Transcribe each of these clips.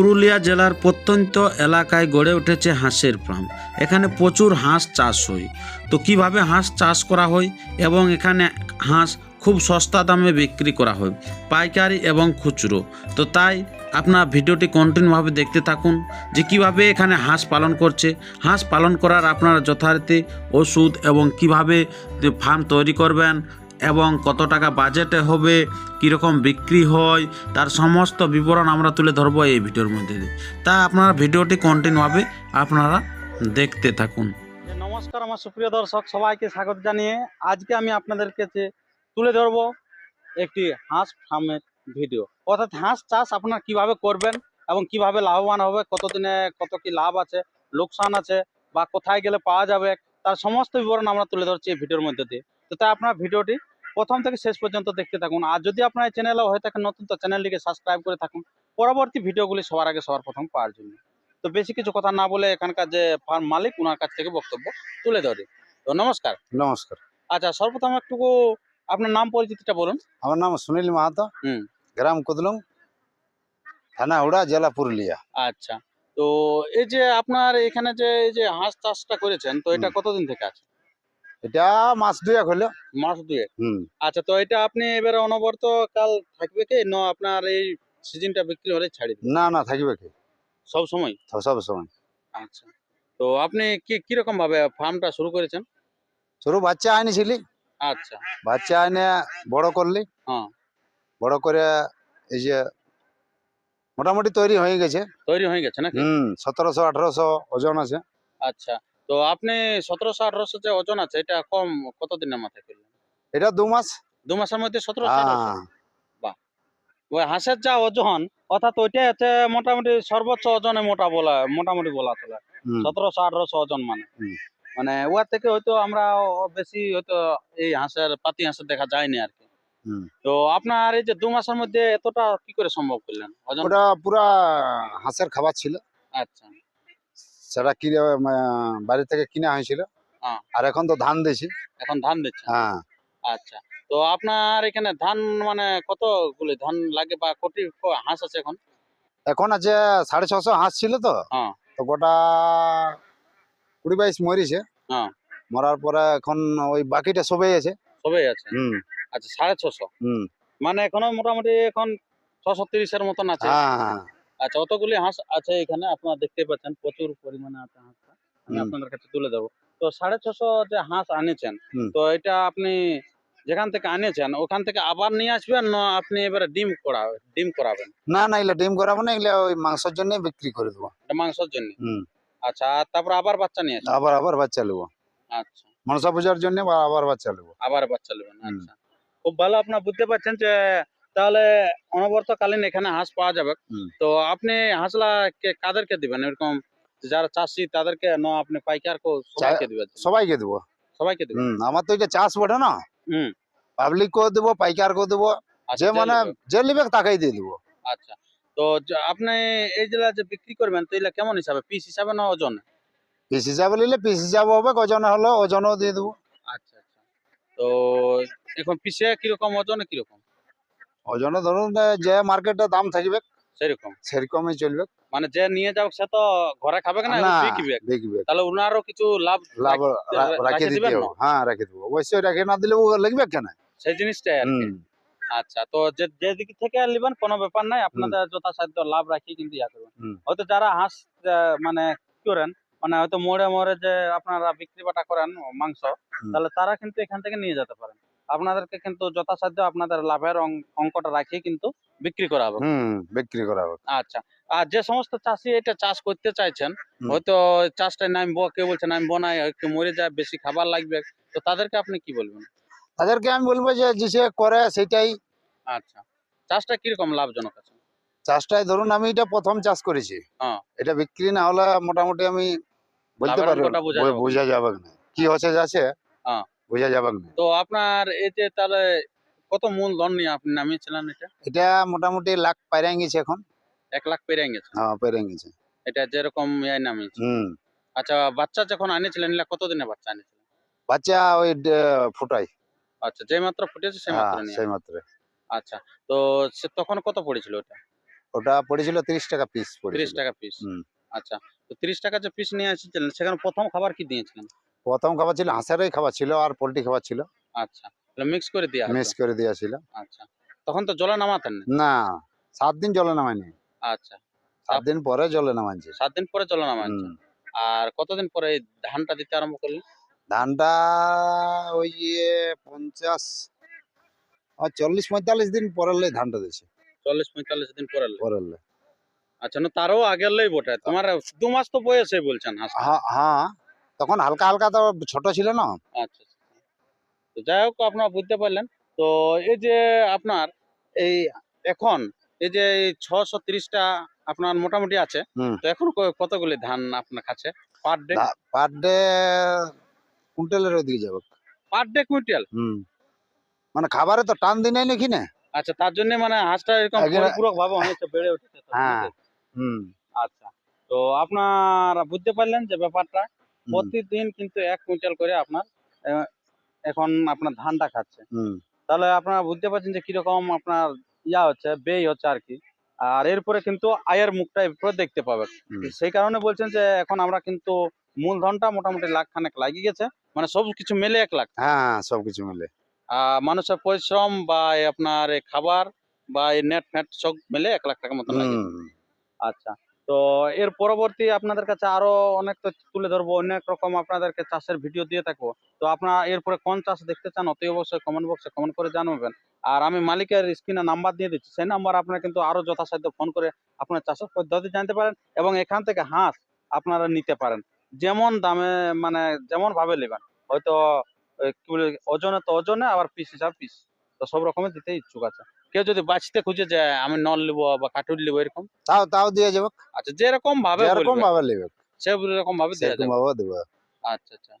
পুরুলিয়া জেলার প্রত্যন্ত এলাকায় গড়ে উঠেছে হাঁসের ফার্ম। এখানে প্রচুর হাঁস চাষ হয়। তো কীভাবে হাঁস চাষ করা হয় এবং এখানে হাঁস খুব সস্তা দামে বিক্রি করা হয়? পাইকারি এবং খুচরো। তো তাই আপনার ভিডিওটি কন্টিনিউভাবে দেখতে থাকুন যে কীভাবে এখানে হাঁস পালন করছে। হাঁস পালন করার আপনারা যথারীতি ওষুধ এবং কীভাবে ফার্ম তৈরি করবেন এবং কত টাকা বাজেটে হবে, কীরকম বিক্রি হয়, তার সমস্ত বিবরণ আমরা তুলে ধরবো এই ভিডিওর মধ্যে। তা আপনারা ভিডিওটি কন্টিনিউভাবে আপনারা দেখতে থাকুন। নমস্কার আমার সুপ্রিয় দর্শক, সবাইকে স্বাগত জানিয়ে আজকে আমি আপনাদের কাছে তুলে ধরবো একটি হাঁস ফার্মের ভিডিও। অর্থাৎ হাঁস চাষ আপনারা কীভাবে করবেন এবং কীভাবে লাভবান হবে, কতদিনে কত কি লাভ আছে, লোকসান আছে, বা কোথায় গেলে পাওয়া যাবে, তার সমস্ত বিবরণ আমরা তুলে ধরছি এই ভিডিওর মধ্যে দিয়ে। তো তাই আপনার ভিডিওটি প্রথম থেকে শেষ পর্যন্ত দেখতে থাকুন। আর যদি আপনার চ্যানেলে হয়ে থাকেন নতুন তো চ্যানেলটিকে সাবস্ক্রাইব করে থাকুন। পরবর্তী ভিডিওগুলি সবার আগে সবার প্রথম পাওয়ার জন্য। তো বেশি কিছু কথা না বলে এখানকার যে ফার্ম মালিক ওনার কাছ থেকে বক্তব্য তুলে ধরি। তো নমস্কার। নমস্কার। আচ্ছা সর্বপ্রথম একটু আপনার নাম পরিচিতিটা বলুন। আমার নাম সুনীল মাহাতো। হুম। গ্রাম কুদলুং থানা হুড়া জেলা পুরুলিয়া। আচ্ছা। তো এই যে আপনার এখানে যে এই যে হাঁস চাষটা করেছেন তো এটা কতদিন থেকে আছে? এটা মাস দুয়েক হলো। মাস দুয়ে হুম। আচ্ছা তো এটা আপনি এবারে অনবরত কাল থাকবে কি? না আপনার এই সিজনটা বিক্রি হলে ছাড়ি না না থাকবে কি? সব সময়? সব সময়। আচ্ছা। তো আপনি কি কীরকম ভাবে ফার্মটা শুরু করেছেন? শুরু বাচ্চা আনিছিলি আচ্ছা। বাচ্চা আনে বড় করলি। হ্যাঁ। বড় করে এই যে মোটামুটি তৈরি হয়ে গেছে। তৈরি হয়ে গেছে নাকি? হুম সতেরোশো আঠারোশো ওজন আছে। আচ্ছা। তো আপনি সতেরোশো আঠারোশো যে ওজন আছে এটা কম কতদিনের মাথায় করলেন? এটা দু মাস। দু মাসের মধ্যে সতেরোশো ওই হাঁসের যা ওজন অর্থাৎ ওইটাই হচ্ছে মোটামুটি সর্বোচ্চ ওজনে মোটা বলা মোটামুটি বলা চলে। সতেরোশো আঠারোশো ওজন মানে। মানে ওয়ার থেকে হয়তো আমরা বেশি হয়তো এই হাঁসের পাতি হাঁসের দেখা যায়নি আর কি। তো আপনার এই যে দু মাসের মধ্যে এতটা কি করে সম্ভব করলেন? ওজন ওটা পুরা হাঁসের খাবার ছিল। আচ্ছা। সেটা কিনে বাড়ি থেকে কিনা হয়েছিল হ্যাঁ। আর এখন তো ধান দিছি এখন ধান দিচ্ছে? হ্যাঁ। আচ্ছা। তো আপনার এখানে ধান মানে কতগুলি ধান লাগে বা কোটি হাঁস আছে এখন? এখন আছে সাড়ে ছশো হাঁস ছিল তো। হ্যাঁ। তো গোটা কুড়ি বাইশ মরিছে। হ্যাঁ। মরার পরে এখন ওই বাকিটা সবাই আছে। সবাই আছে? হুম। আচ্ছা সাড়ে ছশো? হুম। মানে এখনও মোটামুটি এখন ছশো তিরিশের মতন আছে। হ্যাঁ। আচ্ছা অতগুলি হাঁস আছে এখানে আপনারা দেখতে পাচ্ছেন প্রচুর পরিমাণে আছে হাঁসটা। আমি আপনাদের কাছে তুলে দেবো। তো সাড়ে ছশো যে হাঁস আনেছেন তো এটা আপনি যেখান থেকে আনেছেন ওখান থেকে আবার নিয়ে আসবেন না আপনি এবারে ডিম করাবেন ডিম করাবেন? না না এগুলো ডিম করাবো না এগুলো ওই মাংসের জন্য বিক্রি করে দেবো। মাংসের জন্য? হুম। আচ্ছা আর তারপর আবার বাচ্চা নিয়ে আসবেন? আবার আবার বাচ্চা নেব। আচ্ছা। মনসা পূজার জন্য আবার বাচ্চা নেব। আবার বাচ্চা নেবেন। আচ্ছা। খুব ভালো আপনার বুঝতে পারছেন যে তাহলে অনবর্তকালীন এখানে হাঁস পাওয়া যাবে। তো আপনি হাঁসলা কে কাদেরকে দিবেন? এরকম যারা চাষি তাদেরকে না আপনি পাইকার কো সবাইকে দিবেন। সবাইকে দেবো। সবাইকে হুম আমার তো এটা চাষ বটে না। হুম। পাবলিক কেও দেবো পাইকার কেও দেবো আচ্ছা, যে মানে যে নিবে তাকেই দিয়ে দেবো। আচ্ছা তো আপনি এই জেলা যে বিক্রি করবেন তো এগুলা কেমন হিসাবে? পিস হিসাবে না ওজন? পিস হিসাবে নিলে পিস হিসাবে হবে ওজন হলো ওজনও দিয়ে দেবো। আচ্ছা আচ্ছা। তো এখন পিসে কীরকম ওজনে কীরকম? ওজনে ধরুন যে মার্কেটে দাম থাকবে সেরকম। সেরকমই চলবে মানে যে নিয়ে যাও সে তো ঘরে খাবে না বিকবে দেখবে তাহলে ওনারও কিছু লাভ লাভ রাখ- দিতে হবে। হ্যাঁ রেখে দেবো। অবশ্যই রেখে না দিলে ও লাগবে কেন? সেই জিনিসটাই আর আচ্ছা তো যে যে দিক থেকে নেবেন কোনো ব্যাপার নাই। আপনাদের যথাসাধ্য লাভ রাখি কিন্তু ইয়া করবেন। হয়তো যারা হাঁস মানে কি করেন মানে হয়তো মোড়ে মোড়ে যে আপনারা বিক্রি বাটা করেন মাংস তাহলে তারা কিন্তু এখান থেকে নিয়ে যেতে পারেন। আপনাদেরকে কিন্তু যথাসাধ্য আপনাদের লাভের অঙ্কটা রাখি কিন্তু বিক্রি করা হবে হুম বিক্রি করা হবে আচ্ছা আর যে সমস্ত চাষি এটা চাষ করতে চাইছেন হয়তো চাষটা নামবো কেউ বলছে নামবো না কেউ মরে যায় বেশি খাবার লাগবে তো তাদেরকে আপনি কি বলবেন? তাদেরকে আমি বলব যে যে করে সেটাই। আচ্ছা চাষটা কীরকম লাভজনক আছে? চাষটাই ধরুন আমি এটা প্রথম চাষ করেছি। হ্যাঁ। এটা বিক্রি না হলে মোটামুটি আমি বলতে পারব বোঝা যাবে। না। কি হচ্ছে যাচ্ছে? হ্যাঁ। বোঝা যাবে না। তো আপনার এই যে তাহলে কত মূলধন নিয়ে আপনি নামিয়েছিলেন এটা? এটা মোটামুটি লাখ পাইরে গেছে এখন। এক লাখ পেরে গেছে? হ্যাঁ পাইরে গেছে। এটা যেরকম ইয়ে নামিয়েছে। হুম। আচ্ছা বাচ্চা যখন আনিয়েছিলেন এগুলা কতদিনে বাচ্চা আনিয়েছিলেন? বাচ্চা ওই ফুটাই। আচ্ছা যে মাত্র ফুটেছে সেই হ্যাঁ মাত্র নিয়ে সেই মাত্র। আচ্ছা তো সে তখন কত পড়েছিল ওটা? ওটা পড়েছিল তিরিশ টাকা পিস তিরিশ পড়েছিল টাকা পিস হুম। আচ্ছা তো তিরিশ টাকা যে পিস নিয়ে এসেছিলেন সেখানে প্রথম খাবার কি দিয়েছিলেন? প্রথম খাবার ছিল হাঁসেরই খাবার ছিল আর পোলট্রি খাবার ছিল। আচ্ছা মিক্স করে দেওয়া মিক্স করে দেওয়া ছিল। আচ্ছা তখন তো জলে নামাতেন না? সাত দিন জলে নামায়নি। আচ্ছা সাত দিন পরে জলে নামাইছে। সাত দিন পরে জলে হুম। আর কতদিন পরে ধানটা দিতে আরম্ভ করলেন? ধানটা ওই পঞ্চাশ আর চল্লিশ পঁয়তাল্লিশ দিন পরেলে ধানটা দিছে। চল্লিশ পঁয়তাল্লিশ দিন পরে পরেলে আচ্ছা না তারও আগের লাই বটে। তোমার দু মাস তো বয়সে বলছেন হ্যাঁ হ্যাঁ তখন হালকা হালকা তো ছোট ছিল না। আচ্ছা আচ্ছা। তো যাই হোক আপনারা বুঝতে পারলেন। তো এই যে আপনার এই এখন এই যে ছশো তিরিশটা আপনার মোটামুটি আছে। তো এখন কতগুলি ধান আপনার কাছে পার ডে? পার ডে কুইন্টালের ওইদিকে যাবে। Per day quintal? মানে খাবারে তো টান দিন নাকি না? আচ্ছা তার জন্য মানে হাঁসটা এরকম পরিপূরক ভাবে অনেকটা বেড়ে উঠেছে হ্যাঁ। হুম। আচ্ছা তো আপনারা বুঝতে পারলেন যে ব্যাপারটা? প্রতিদিন কিন্তু এক কুইন্টাল করে আপনার এখন আপনার ধানটা খাচ্ছে। তাহলে আপনারা বুঝতে পারছেন যে কীরকম আপনার ইয়া হচ্ছে ব্যয় হচ্ছে আর কি। আর এরপরে কিন্তু আয়ের মুখটা এরপরে দেখতে হুম। সেই কারণে বলছেন যে এখন আমরা কিন্তু মূলধনটা মোটামুটি লাখ খানেক লাগিয়ে গেছে। মানে সব কিছু মিলে এক লাখ। হ্যাঁ সবকিছু মিলে। আহ, মানুষের পরিশ্রম বা আপনার এই খাবার বা এই নেট ফেট সব মিলে এক লাখ টাকা মতন লাগে আচ্ছা। তো এর পরবর্তী আপনাদের কাছে আরও অনেক তুলে ধরবো, অনেক রকম আপনাদেরকে চাষের ভিডিও দিয়ে থাকব। তো আপনারা এরপরে কোন চাষ দেখতে চান অতি অবশ্যই কমেন্ট বক্সে কমেন্ট করে জানাবেন। আর আমি মালিকের স্ক্রিনে নাম্বার দিয়ে দিচ্ছি, সেই নাম্বার আপনারা কিন্তু আরও যথাসাধ্য ফোন করে আপনার চাষের পদ্ধতি জানতে পারেন এবং এখান থেকে হাঁস আপনারা নিতে পারেন। যেমন দামে মানে যেমন ভাবে নেবেন, হয়তো ওজনে তো ওজনে, আবার পিস হিসাব পিস তো সব রকমের দিতে ইচ্ছুক আছে। কেউ যদি বাঁচতে খুঁজে যে আমি নল নিবো বা কাঠুর নিবো এরকম? তাও তাও দিয়ে যাবে। আচ্ছা যেরকম ভাবে যেরকম ভাবে নেবে। সেরকম ভাবে সেরকম ভাবে দেবে। আচ্ছা আচ্ছা।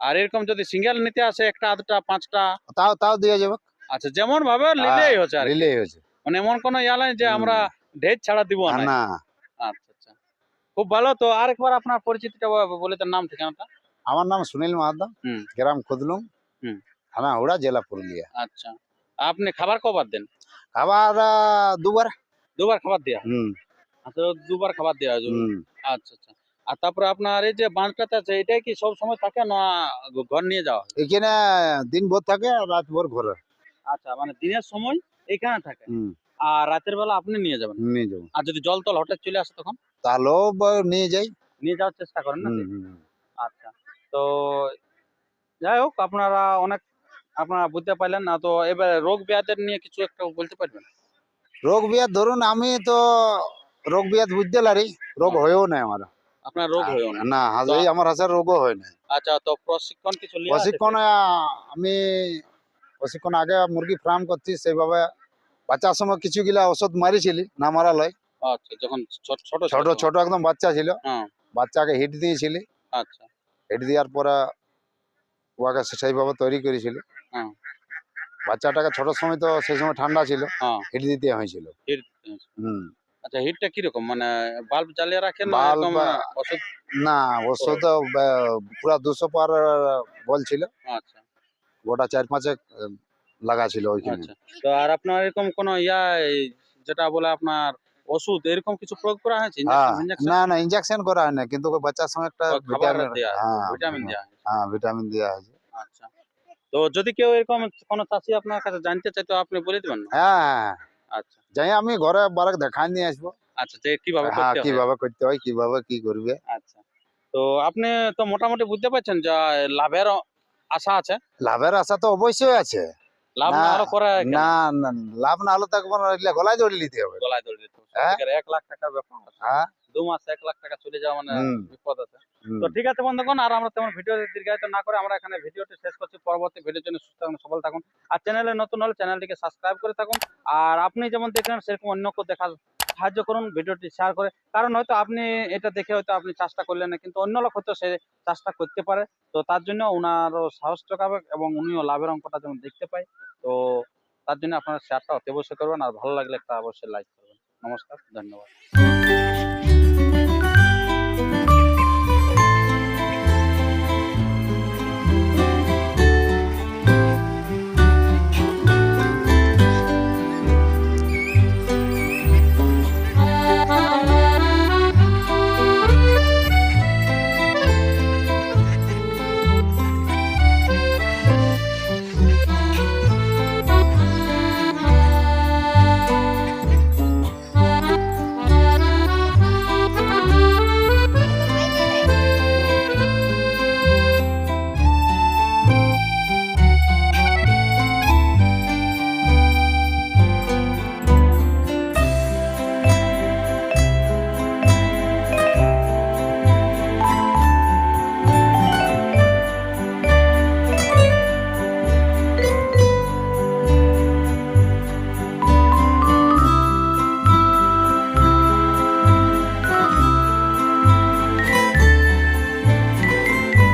আর এরকম যদি সিঙ্গেল নিতে আসে একটা আধটা পাঁচটা? তাও তাও দিয়ে যাবে। আচ্ছা যেমন ভাবে নিলেই হচ্ছে আর হয়েছে মানে এমন কোনো ইয়া নাই যে আমরা ঢের ছাড়া দিব না না। আচ্ছা আচ্ছা। খুব ভালো। তো আরেকবার আপনার পরিচিতিটা বলে তার নাম ঠিকানাটা। আমার নাম সুনীল মাহাতো গ্রাম খুদলুম। থানা হুড়া জেলা পুরুলিয়া। আচ্ছা। আপনি খাবার কবার দেন? খাবার দুবার। দুবার খাবার দেওয়া হুম। আচ্ছা দুবার খাবার দেওয়া আচ্ছা আচ্ছা। আর তারপরে আপনার এই যে বাঁধটাতে আছে এটাই কি সব সময় থাকে না ঘর নিয়ে যাওয়া? এখানে দিন ভোর থাকে আর রাত ভোর ঘরে। আচ্ছা মানে দিনের সময় এখানে থাকে? আর রাতের বেলা আপনি নিয়ে যাবেন? নিয়ে যাবেন আর যদি জল তল হঠাৎ চলে আসে তখন? তাহলেও নিয়ে যাই। নিয়ে যাওয়ার চেষ্টা করেন না। আচ্ছা। তো যাই হোক আপনারা অনেক আপনারা বুঝতে পারলেন না তো এবার রোগ ব্যাধের নিয়ে কিছু একটা বলতে পারবেন? রোগ বিয়াদ ধরুন আমি তো রোগ বিয়াদ বুঝতে পারি রোগ হয়েও নাই আমার। আপনার রোগ হয়েও না আমার হাজার রোগও হয় না আচ্ছা তো প্রশিক্ষণ কিছু প্রশিক্ষণ আমি প্রশিক্ষণ আগে মুরগি ফার্ম করছি সেইভাবে বাচ্চার সময় কিছু গিলা ওষুধ মারিছিলি না মারা লয়। আচ্ছা যখন ছোট ছোট ছোট ছোট একদম বাচ্চা ছিল। হ্যাঁ। বাচ্চাকে হিট দিয়েছিলি। আচ্ছা। হিট দেওয়ার পরে ওকে সেইভাবে তৈরি করেছিল। বাচ্চাটাকে ছোট সময় তো সেই সময় ঠান্ডা ছিল হ্যাঁ। হিট দিতে হয়েছিল। হুম। আচ্ছা হিটটা কীরকম? মানে বাল্ব জ্বালিয়ে রাখেন না বাল্ব ওষুধ? না ওষুধ পুরা দুশো পার বলছিল আচ্ছা। গোটা চার পাঁচে লাগা ছিল ওইখানে। আচ্ছা। তো আর আপনার এরকম কোন ইয়া যেটা বলে আপনার ওষুধ এরকম কিছু প্রয়োগ করা হয়েছে? হ্যাঁ। না না ইনজেকশন করা হয় না কিন্তু বাচ্চার সময় একটা ভিটামিন দেয়া, হ্যাঁ ভিটামিন দেওয়া হয়। হ্যাঁ ভিটামিন দেওয়া হয়েছে। আচ্ছা। তো যদি কেউ এরকম কোনো চাষি আপনার কাছে জানতে চাই তো আপনি বলে দিবেন হ্যাঁ আচ্ছা। যাই আমি ঘরে বারাক দেখায় নিয়ে আসব। আচ্ছা যে কীভাবে হ্যাঁ করতে হয়? কীভাবে করতে হয় কীভাবে কি করবে? আচ্ছা। তো আপনি তো মোটামুটি বুঝতে পারছেন যে লাভের আশা আছে? লাভের আশা তো অবশ্যই আছে। লাভ না না, হলে না না লাভ না হলে তো গলায় জড়িয়ে নিতে হবে। গলায় দড়ি দিতে হবে। এক লাখ টাকার ব্যাপার হ্যাঁ? দু মাস এক লাখ টাকা চলে যাওয়া মানে বিপদ আছে। তো ঠিক আছে বন্ধুগণ আর আমরা তেমন ভিডিও দীর্ঘায়িত না করে আমরা এখানে ভিডিওটি শেষ করছি। পরবর্তী ভিডিওর জন্য সুস্থ থাকুন সফল থাকুন। আর চ্যানেলে নতুন হলে চ্যানেলটিকে সাবস্ক্রাইব করে থাকুন। আর আপনি যেমন দেখলেন সেরকম অন্য কেউ দেখা সাহায্য করুন ভিডিওটি শেয়ার করে। কারণ হয়তো আপনি এটা দেখে হয়তো আপনি চাষটা করলেন না, কিন্তু অন্য লোক হয়তো সে চাষটা করতে পারে। তো তার জন্য ওনারও সাহস যোগাবে এবং উনিও লাভের অঙ্কটা যেমন দেখতে পায়। তো তার জন্য আপনারা শেয়ারটা অতি অবশ্যই করবেন আর ভালো লাগলে একটা অবশ্যই লাইক করবেন। নমস্কার, ধন্যবাদ।